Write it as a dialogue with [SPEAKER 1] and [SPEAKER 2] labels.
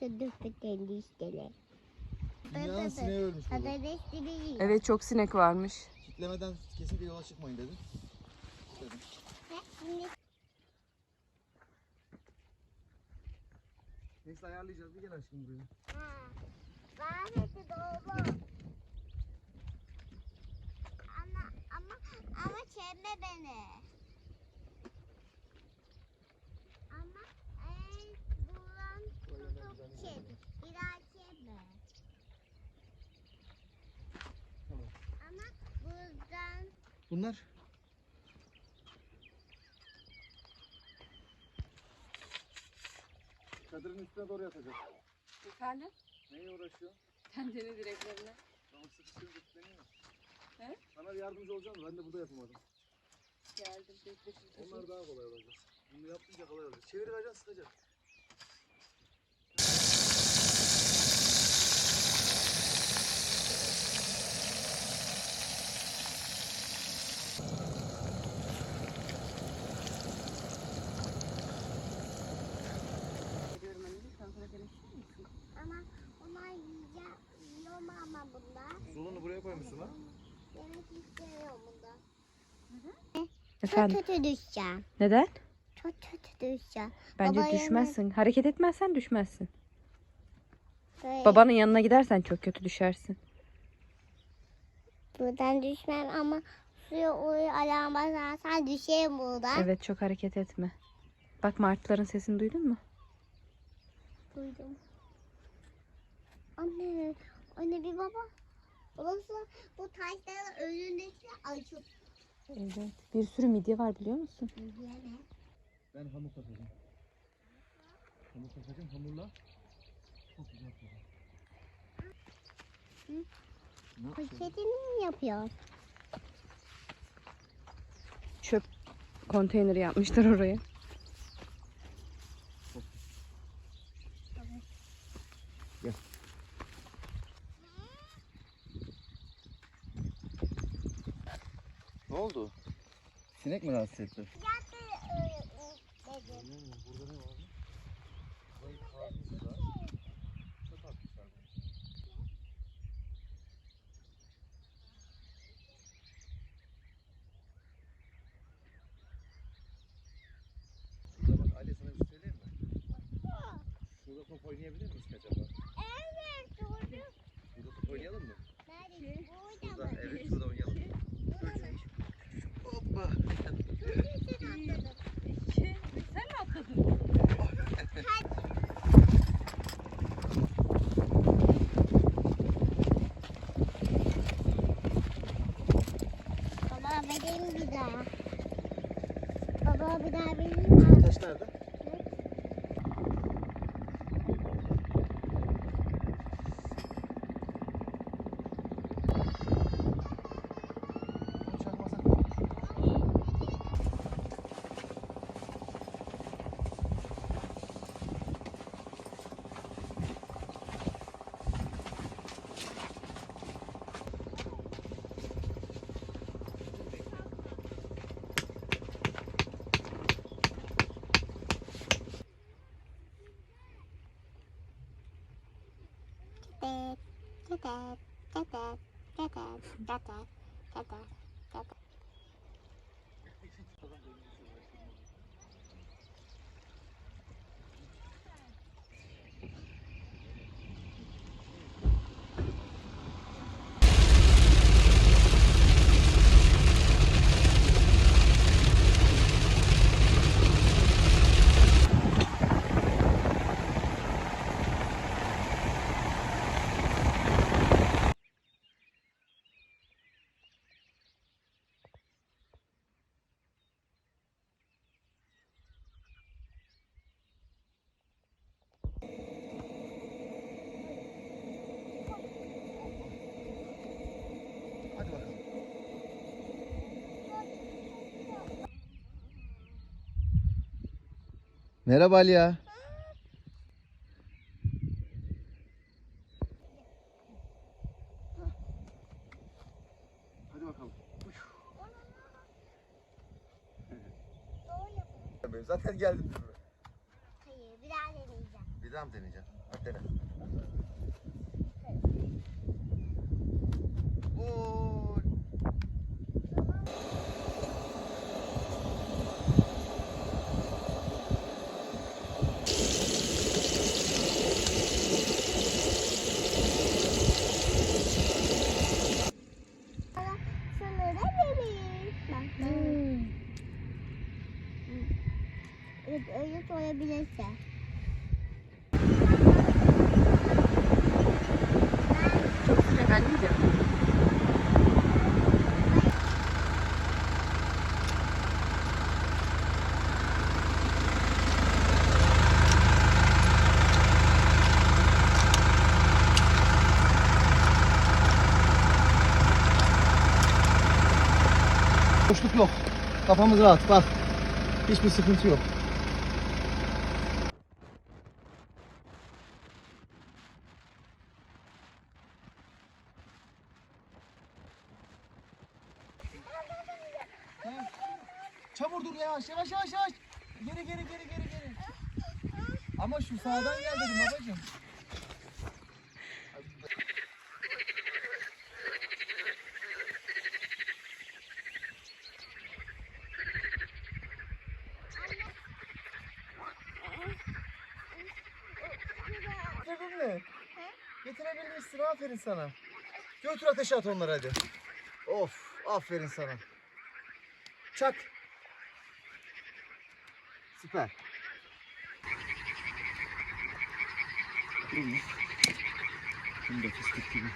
[SPEAKER 1] Dur kendi işleri.
[SPEAKER 2] Dünyanın sineği ölmüş burada.
[SPEAKER 3] Evet çok sinek varmış.
[SPEAKER 2] Kitlemeden kesinlikle yola çıkmayın dedim. Neyse ayarlayacağız. Bir gel aşkım buraya.
[SPEAKER 1] Ha. Bahçesi dolu. Ama ama ama çekme beni. Ama en buradan tutup çek. Bir daha çekme.
[SPEAKER 2] Tamam.
[SPEAKER 1] Ama buradan
[SPEAKER 2] Bunlar çadırın üstüne doğru yatacak.
[SPEAKER 3] Efendim?
[SPEAKER 2] Neye uğraşıyor?
[SPEAKER 3] Tencere direklerine.
[SPEAKER 2] Ama sıkıştırıp üstleniyor.
[SPEAKER 3] He?
[SPEAKER 2] Sana bir yardımcı olacağım da ben de burada yapamadım.
[SPEAKER 3] Geldim. bekle şimdi.
[SPEAKER 2] Onlar daha kolay olacak. Bunu yapınca kolay olacak. Çevireceksin sıkacak.
[SPEAKER 3] Ediyorum anne. Sen sonra görüşür müsün?
[SPEAKER 1] ama onlar yiyeceğim. Yiyorum ama bunda.
[SPEAKER 2] Zulunu buraya koymuşsun ha.
[SPEAKER 1] Yemek istemiyorum bunda.
[SPEAKER 3] Efendim?
[SPEAKER 1] Çok kötü düşeceğim.
[SPEAKER 3] Neden?
[SPEAKER 1] Çok kötü düşeceğim.
[SPEAKER 3] Bence
[SPEAKER 1] Baba
[SPEAKER 3] düşmezsin. Hareket etmezsen düşmezsin.
[SPEAKER 1] Böyle
[SPEAKER 3] Babanın yanına gidersen çok kötü düşersin.
[SPEAKER 1] Buradan düşmem ama suya oraya alarm basarsan düşerim buradan.
[SPEAKER 3] Evet çok hareket etme. Bak martıların sesini duydun mu?
[SPEAKER 1] Duydum. Anne, anne bir baba. Babası bu taşların önündeki açıp
[SPEAKER 3] Evet. Bir sürü midye var biliyor musun?
[SPEAKER 1] yiyene.
[SPEAKER 2] Ben hamur katacağım. Hamur katacağım. Hamurla çok güzel yapacağım.
[SPEAKER 1] Hı?
[SPEAKER 2] Ne?
[SPEAKER 1] Poşetini mi yapıyor?
[SPEAKER 3] Çöp konteyneri yapmışlar oraya.
[SPEAKER 2] Ne oldu? Sinek mi rahatsız etti? Burada ne var? Şurada bak Ali sana bir söyleyeyim mi? Şurada top oynayabilir miyiz acaba?
[SPEAKER 1] Evet doğru.
[SPEAKER 2] Burada top oynayalım mı?
[SPEAKER 1] Nerede? Burada
[SPEAKER 2] evet şurada oynayalım.
[SPEAKER 1] Atladım.
[SPEAKER 3] Sen mi atladın?
[SPEAKER 1] Gaga, gaga, gaga, gaga,
[SPEAKER 2] gaga, gaga. Merhaba Aliya. Hadi bakalım.
[SPEAKER 1] Yapın.
[SPEAKER 2] Zaten geldim.
[SPEAKER 1] Hayır bir daha deneyeceğim.
[SPEAKER 2] Bir daha mı deneyeceğim? Hadi dene. Gol.
[SPEAKER 1] Sana da vereyim. Bak. Öyle sorabilirsin.
[SPEAKER 4] Çok sıcak anneciğim.
[SPEAKER 2] Boşluk yok. Kafamız rahat bak. Hiçbir sıkıntı yok. Çabuk dur yavaş yavaş yavaş yavaş. Geri geri geri geri geri. Ama şu sağdan gel dedim babacığım. Getirebildin mi? Getirebilmişsin aferin sana. Götür ateşe at onları hadi. Of aferin sana. Çak. Süper. Da fıstık gibi.